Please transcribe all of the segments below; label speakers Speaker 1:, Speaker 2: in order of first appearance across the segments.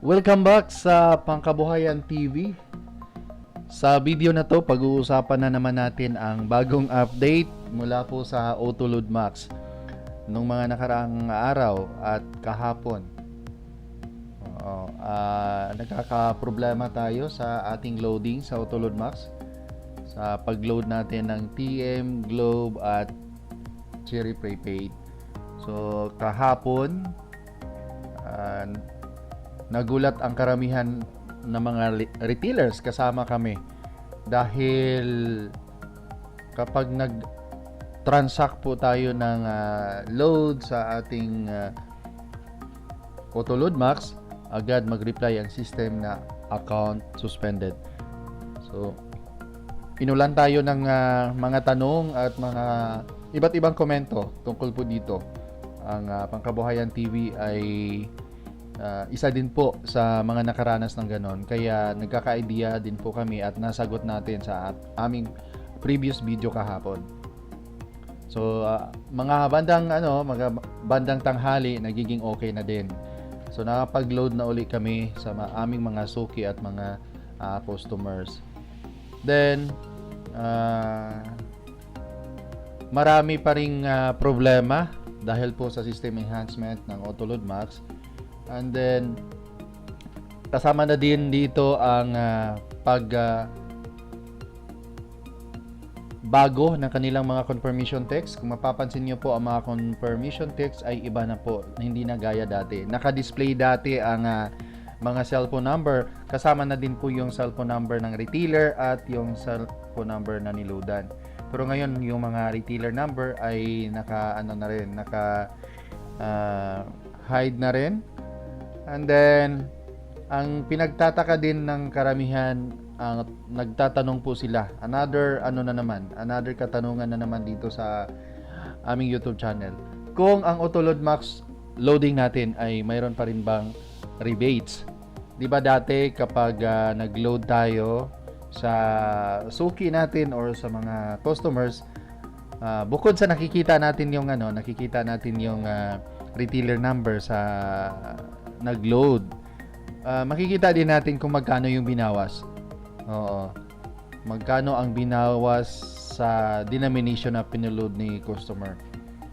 Speaker 1: Welcome back sa Pangkabuhayan TV. Sa video na to, pag-uusapan na naman natin ang bagong update mula po sa Autoload Max nung mga nakaraang araw at kahapon. Oo, ah, nagkaka-problema tayo sa ating loading sa Autoload Max sa pag-load natin ng TM, Globe at Cherry Prepaid. So, kahapon, ah, nagulat ang karamihan ng mga retailers. Kasama kami. Dahil kapag nag transact po tayo ng ah, load sa ating uh, Autoload Max agad mag-reply ang system na account suspended. So inulan tayo ng ah, mga tanong at mga iba't ibang komento tungkol po dito. Ang ah, Pangkabuhayan TV ay Ah, isa din po sa mga nakaranas ng ganon. Kaya nagkaka-idea din po kami at nasagot natin sa aming previous video kahapon. So, ah, mga bandang ano, mga bandang tanghali nagiging okay na din. So, nakapag-load na uli kami sa aming mga suki at mga ah, customers. Then, ah, marami pa ring ah, problema dahil po sa system enhancement ng Autoload Max. And then kasama na din dito ang ah, pag ah, bago ng kanilang mga confirmation text. Kung mapapansin niyo po ang mga confirmation text ay iba na po, hindi na gaya dati. Naka-display dati ang ah, mga cellphone number, kasama na din po yung cellphone number ng retailer at yung cellphone number na niloadan. Pero ngayon yung mga retailer number ay naka ano na rin, naka ah, hide na rin And then, ang pinagtataka din ng karamihan, ang nagtatanong po sila. Another, ano na naman, another katanungan na naman dito sa aming YouTube channel. Kung ang Autoload Max loading natin ay mayroon pa rin bang rebates? Di ba dati kapag ah, nag-load tayo sa suki natin or sa mga customers, ah, bukod sa nakikita natin yung ano, nakikita natin yung ah, retailer number sa nag-load. Ah, makikita din natin kung magkano yung binawas. Oo. Magkano ang binawas sa denomination na pinaload ni customer.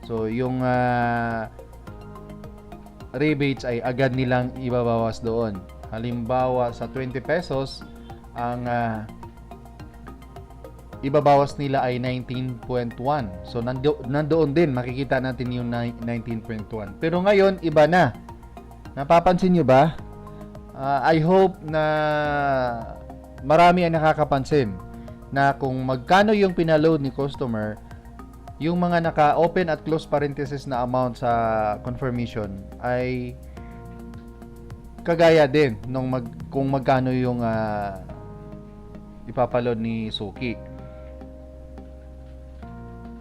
Speaker 1: So, yung ah, rebates ay agad nilang ibabawas doon. Halimbawa, sa 20 pesos, ang ah, ibabawas nila ay 19.1. So, nando, nandoon din, makikita natin yung ni- 19.1. Pero ngayon, iba na. Napapansin nyo ba? Ah, I hope na marami ang nakakapansin na kung magkano yung pinaload ni customer, yung mga naka-open at close parenthesis na amount sa confirmation ay kagaya din nung mag, kung magkano yung ah, ipapaload ni Suki.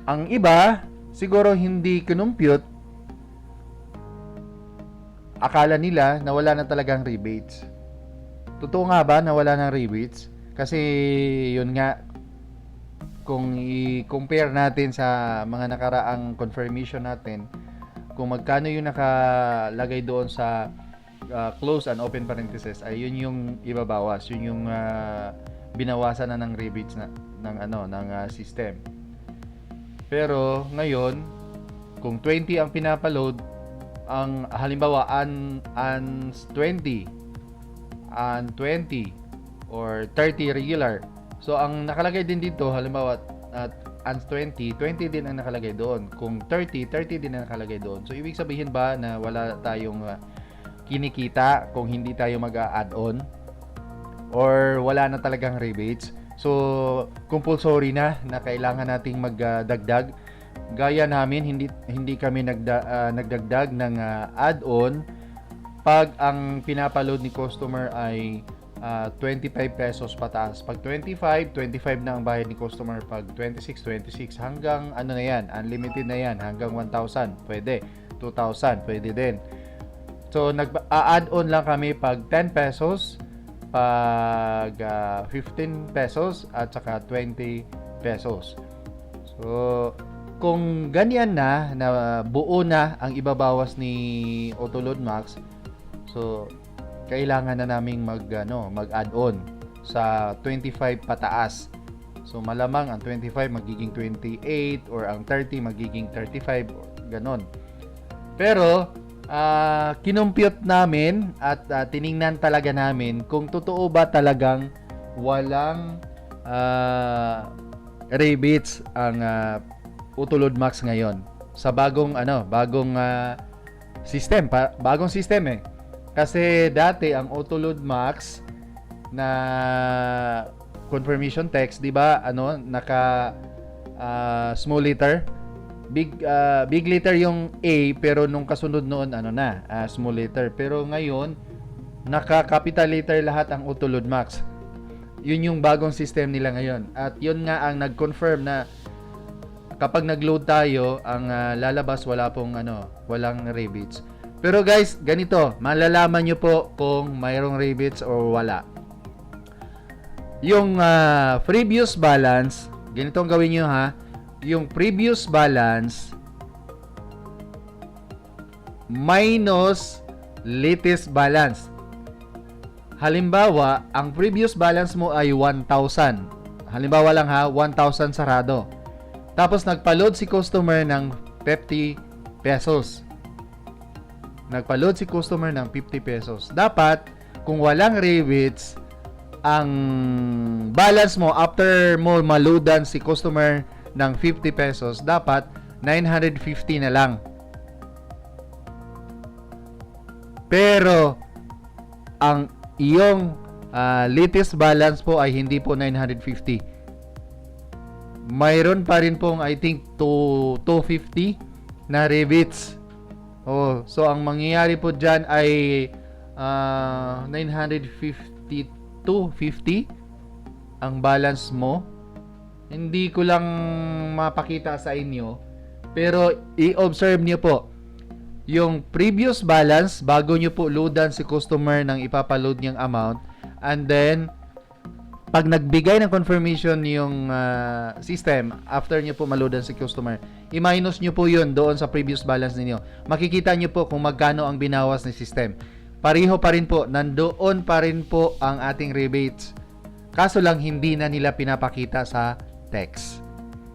Speaker 1: Ang iba, siguro hindi kinumpute akala nila na wala na talagang rebates. Totoo nga ba na wala ng rebates? Kasi yun nga, kung i-compare natin sa mga nakaraang confirmation natin, kung magkano yung nakalagay doon sa uh, close and open parenthesis, ay yun yung ibabawas. Yun yung uh, binawasan na ng rebates na, ng, ano, ng uh, system. Pero ngayon, kung 20 ang pinapaload, ang halimbawa an ans 20 an 20 or 30 regular. So ang nakalagay din dito halimbawa at ans 20 20 din ang nakalagay doon. Kung 30 30 din ang nakalagay doon. So ibig sabihin ba na wala tayong uh, kinikita kung hindi tayo mag-add on? Or wala na talagang rebates? So compulsory na na kailangan nating magdagdag uh, gaya namin hindi hindi kami nagda, uh, nagdagdag ng uh, add-on pag ang pinapaload ni customer ay uh, 25 pesos pataas. Pag 25, 25 na ang bayad ni customer. Pag 26, 26 hanggang ano na yan, unlimited na yan, hanggang 1,000 pwede. 2,000 pwede din. So nag-add on lang kami pag 10 pesos, pag uh, 15 pesos at saka 20 pesos. So kung ganyan na, na buo na ang ibabawas ni Autoload Max, so kailangan na naming mag ano, mag-add on sa 25 pataas. So malamang ang 25 magiging 28 or ang 30 magiging 35 or ganon. Pero ah kinumpute namin at ah, tiningnan talaga namin kung totoo ba talagang walang ah, rebates ang ah, Utulod Max ngayon sa bagong ano, bagong ah, system, pa, bagong system eh. Kasi dati ang Utulod Max na confirmation text, 'di ba? Ano, naka ah, small letter. Big ah, big letter yung A pero nung kasunod noon ano na, ah, small letter. Pero ngayon naka capital letter lahat ang Utulod Max. Yun yung bagong system nila ngayon. At yun nga ang nag-confirm na kapag nag-load tayo, ang ah, lalabas wala pong ano, walang rebates. Pero guys, ganito, malalaman nyo po kung mayroong rebates or wala. Yung ah, previous balance, ganito ang gawin nyo ha. Yung previous balance minus latest balance. Halimbawa, ang previous balance mo ay 1,000. Halimbawa lang ha, 1,000 sarado. Tapos nagpa-load si customer ng 50 pesos. Nagpa-load si customer ng 50 pesos. Dapat, kung walang rebates, ang balance mo after mo maloadan si customer ng 50 pesos, dapat 950 na lang. Pero, ang iyong ah, latest balance po ay hindi po 950 mayroon pa rin pong I think to 250 na rebates. Oh, so ang mangyayari po diyan ay ah, 950 to 50 ang balance mo. Hindi ko lang mapakita sa inyo pero i-observe niyo po yung previous balance bago nyo po loadan si customer ng ipapaload niyang amount and then pag nagbigay ng confirmation yung ah, system after nyo po maloadan si customer, i-minus nyo po yun doon sa previous balance ninyo. Makikita nyo po kung magkano ang binawas ni system. Pareho pa rin po, nandoon pa rin po ang ating rebates. Kaso lang hindi na nila pinapakita sa text.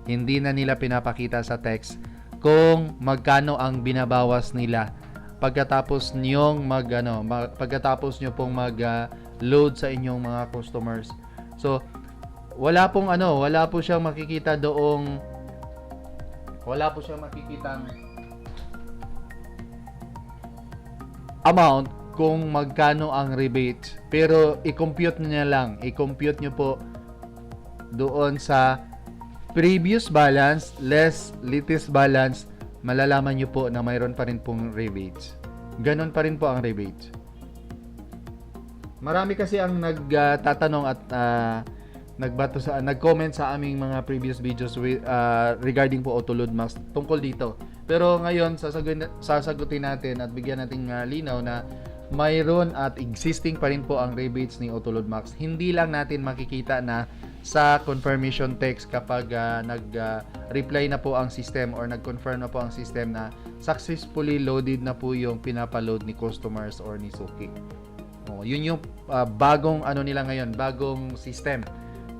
Speaker 1: Hindi na nila pinapakita sa text kung magkano ang binabawas nila pagkatapos niyong mag ano, mag- pagkatapos niyo pong mag ah, load sa inyong mga customers. So, wala pong ano, wala po siyang makikita doong wala po siyang makikita amount kung magkano ang rebate. Pero i-compute niya lang, i-compute niyo po doon sa previous balance less latest balance, malalaman niyo po na mayroon pa rin pong rebates. Ganon pa rin po ang rebates. Marami kasi ang nagtatanong at ah, nagbato sa nag-comment sa aming mga previous videos with, ah, regarding po Autoload Max tungkol dito. Pero ngayon sasagutin, sasagutin natin at bigyan natin ah, linaw na mayroon at existing pa rin po ang rebates ni Autoload Max. Hindi lang natin makikita na sa confirmation text kapag ah, nag-reply na po ang system or nag-confirm na po ang system na successfully loaded na po yung pinapaload ni customers or ni Suki. Oh, yun yung ah, bagong ano nila ngayon, bagong system.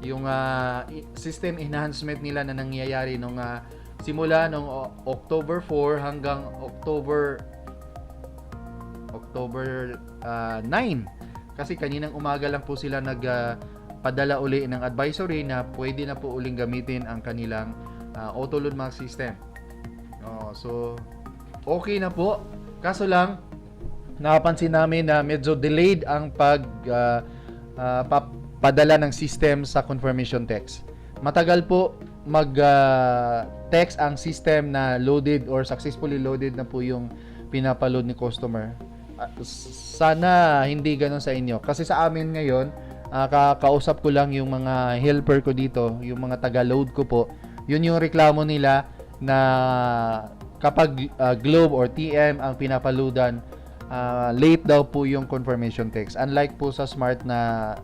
Speaker 1: Yung i- system enhancement nila na nangyayari nung ah, simula nung October 4 hanggang October October ah, 9. Kasi kaninang umaga lang po sila nag padala uli ng advisory na pwede na po uling gamitin ang kanilang uh, Autoload Max system. Oh, so okay na po. Kaso lang napansin namin na medyo delayed ang pag ah, pa- padala ng system sa confirmation text. Matagal po mag ah, text ang system na loaded or successfully loaded na po yung pinapaload ni customer. Sana hindi ganun sa inyo. Kasi sa amin ngayon, ah, kakausap ko lang yung mga helper ko dito, yung mga taga-load ko po. Yun yung reklamo nila na kapag ah, Globe or TM ang pinapaloadan, ah, late daw po yung confirmation text. Unlike po sa Smart na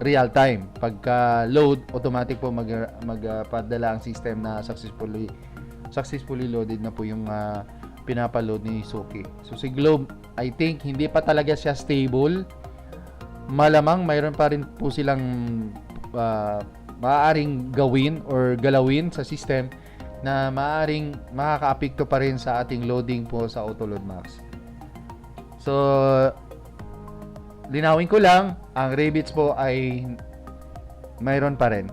Speaker 1: real time. Pagka load, automatic po mag magpadala ang system na successfully successfully loaded na po yung ah, pinapaload ni Suki. So si Globe, I think hindi pa talaga siya stable. Malamang mayroon pa rin po silang ah, maaaring gawin or galawin sa system na maaaring makakaapekto pa rin sa ating loading po sa Autoload Max. So, linawin ko lang, ang Ravits po ay mayroon pa rin.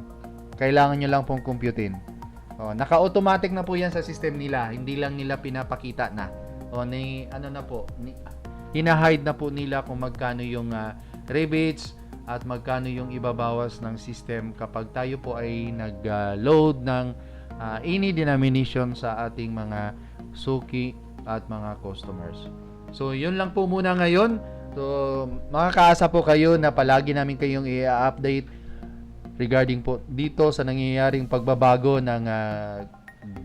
Speaker 1: Kailangan nyo lang pong computein. O, naka-automatic na po yan sa system nila. Hindi lang nila pinapakita na. O, ni, ano na po, ni, hinahide na po nila kung magkano yung ah, rebates at magkano yung ibabawas ng system kapag tayo po ay nag-load ng ah, any denomination sa ating mga suki at mga customers. So, yun lang po muna ngayon. So, makakaasa po kayo na palagi namin kayong i-update regarding po dito sa nangyayaring pagbabago ng ah,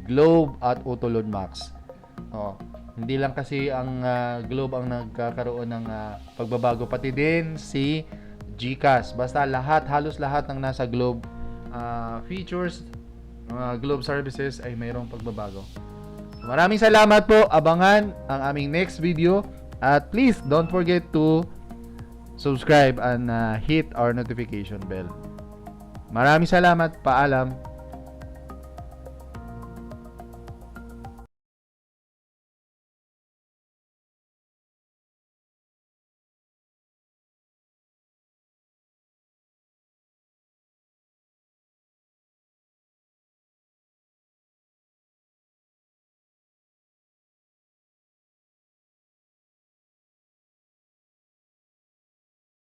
Speaker 1: Globe at Autoload Max. Oh, hindi lang kasi ang ah, Globe ang nagkakaroon ng ah, pagbabago pati din si GCash. Basta lahat, halos lahat ng nasa Globe ah, features, mga Globe services ay mayroong pagbabago. Maraming salamat po. Abangan ang aming next video. At please don't forget to subscribe and ah, hit our notification bell. Maraming salamat. Paalam.